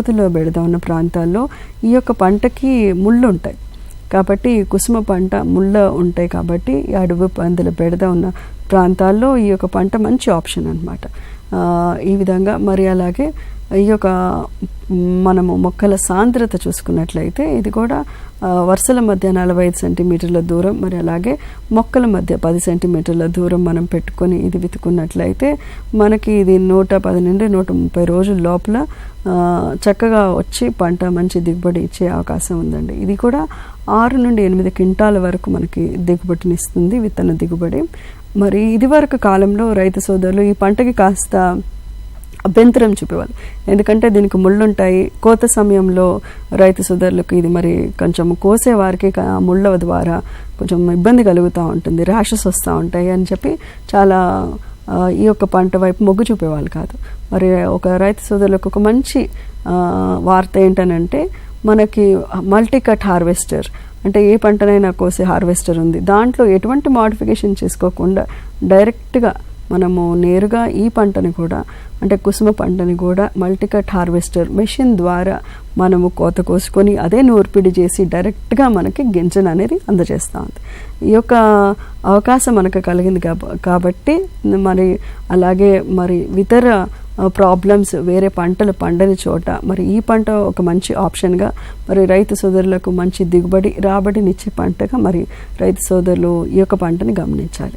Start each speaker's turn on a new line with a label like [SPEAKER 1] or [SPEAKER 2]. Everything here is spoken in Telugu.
[SPEAKER 1] లోతులో బెడద ఉన్న ప్రాంతాల్లో ఈ యొక్క పంటకి ముళ్ళు ఉంటాయి. కాబట్టి కుసుమ పంట ముళ్ళ ఉంటాయి కాబట్టి ఈ అడుగు పందుల బెడద ఉన్న ప్రాంతాల్లో ఈ యొక్క పంట మంచి ఆప్షన్ అనమాట ఈ విధంగా మరి అలాగే ఈ యొక్క మనము మొక్కల సాంద్రత చూసుకున్నట్లయితే ఇది కూడా వరుసల మధ్య నలభై ఐదు సెంటీమీటర్ల దూరం మరి అలాగే మొక్కల మధ్య పది సెంటీమీటర్ల దూరం మనం పెట్టుకొని ఇది వితుకున్నట్లయితే మనకి ఇది నూట పది నుండి నూట ముప్పై రోజుల లోపల చక్కగా వచ్చి పంట మంచి దిగుబడి ఇచ్చే అవకాశం ఉందండి. ఇది కూడా ఆరు నుండి ఎనిమిది క్వింటాల వరకు మనకి దిగుబడినిస్తుంది విత్తన దిగుబడి. మరి ఇదివరకు కాలంలో రైతు సోదరులు ఈ పంటకి కాస్త అభ్యంతరం చూపేవాళ్ళు. ఎందుకంటే దీనికి ముళ్ళుంటాయి. కోత సమయంలో రైతు సోదరులకు ఇది మరి కొంచెం కోసే వారికి ముళ్ళ ద్వారా కొంచెం ఇబ్బంది కలుగుతూ ఉంటుంది ర్యాషెస్ వస్తూ ఉంటాయి అని చెప్పి చాలా ఈ యొక్క పంట వైపు మొగ్గు చూపేవాళ్ళు కాదు. మరి ఒక రైతు సోదరులకు ఒక మంచి వార్త ఏంటనంటే మనకి మల్టీ కట్ హార్వెస్టర్ అంటే ఏ పంటనైనా కోసే హార్వెస్టర్ ఉంది. దాంట్లో ఎటువంటి మాడిఫికేషన్ చేసుకోకుండా డైరెక్ట్గా మనము నేరుగా ఈ పంటని కూడా అంటే కుసుమ పంటని కూడా మల్టీకట్ హార్వెస్టర్ మెషిన్ ద్వారా మనము కోత కోసుకొని అదే నూర్పిడి చేసి డైరెక్ట్గా మనకి గింజను అనేది అందజేస్తూ ఉంది. ఈ యొక్క అవకాశం మనకు కలిగింది కాబ- కాబట్టి మరి అలాగే మరి ఇతర ప్రాబ్లమ్స్ వేరే పంటలు పండని చోట మరి ఈ పంట ఒక మంచి ఆప్షన్గా మరి రైతు సోదరులకు మంచి దిగుబడి రాబడినిచ్చే పంటగా మరి రైతు సోదరులు ఈ యొక్క పంటని గమనించాలి.